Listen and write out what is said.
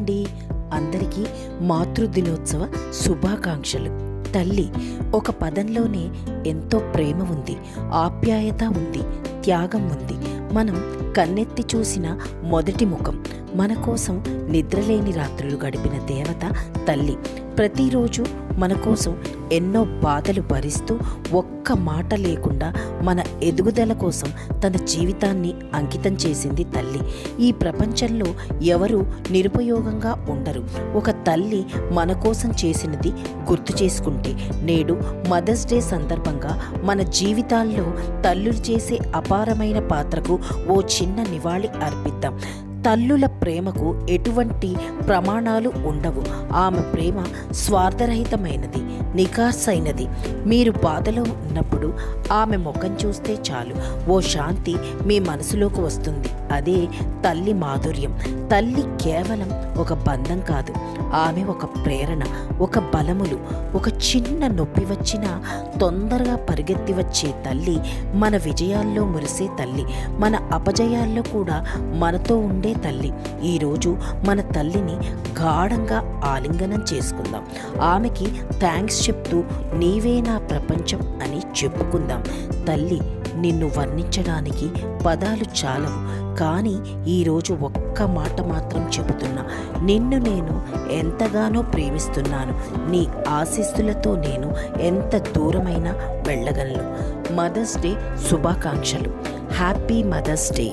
అండి అందరికీ మాతృదినోత్సవ శుభాకాంక్షలు. తల్లి ఒక పదంలోనే ఎంతో ప్రేమ ఉంది ఆప్యాయత ఉంది త్యాగం ఉంది. మనం కన్నెత్తి చూసిన మొదటి ముఖం మన కోసం నిద్రలేని రాత్రులు గడిపిన దేవత తల్లి. ప్రతిరోజు మన కోసం ఎన్నో బాధలు భరిస్తూ ఒక్క మాట లేకుండా మన ఎదుగుదల కోసం తన జీవితాన్ని అంకితం చేసింది తల్లి. ఈ ప్రపంచంలో ఎవరు నిరుపయోగంగా ఉండరు. ఒక తల్లి మన కోసం చేసినది గుర్తు చేసుకుంటే నేడు మదర్స్ డే సందర్భంగా మన జీవితాల్లో తల్లులు చేసే అపారమైన పాత్రకు ఓ చిన్న నివాళి అర్పిద్దాం. తల్లుల ప్రేమకు ఎటువంటి ప్రమాణాలు ఉండవు. ఆమె ప్రేమ స్వార్థరహితమైనది. నికాసైనది. మీరు బాధలో ఉన్నప్పుడు ఆమె ముఖం చూస్తే చాలు. ఓ శాంతి మీ మనసులోకి వస్తుంది. అదే తల్లి మాధుర్యం. తల్లి కేవలం ఒక బంధం కాదు. ఆమె ఒక ప్రేరణ ఒక బలములు ఒక చిన్న నొప్పి వచ్చినా తొందరగా పరిగెత్తి వచ్చే తల్లి మన విజయాల్లో మురిసే తల్లి మన అపజయాల్లో కూడా మనతో ఉండే తల్లి. ఈరోజు మన తల్లిని గాఢంగా ఆలింగనం చేసుకుందాం. ఆమెకి థ్యాంక్స్ థ్యాంక్స్ చెప్తూ నీవే నా ప్రపంచం అని చెప్పుకుందాం. తల్లి నిన్ను వర్ణించడానికి పదాలు చాలవు. కానీ ఈరోజు ఒక్క మాట మాత్రం చెబుతున్నా. నిన్ను నేను ఎంతగానో ప్రేమిస్తున్నాను. నీ ఆశీస్సులతో నేను ఎంత దూరమైనా వెళ్ళగలను. మదర్స్ డే శుభాకాంక్షలు. Happy Mother's Day.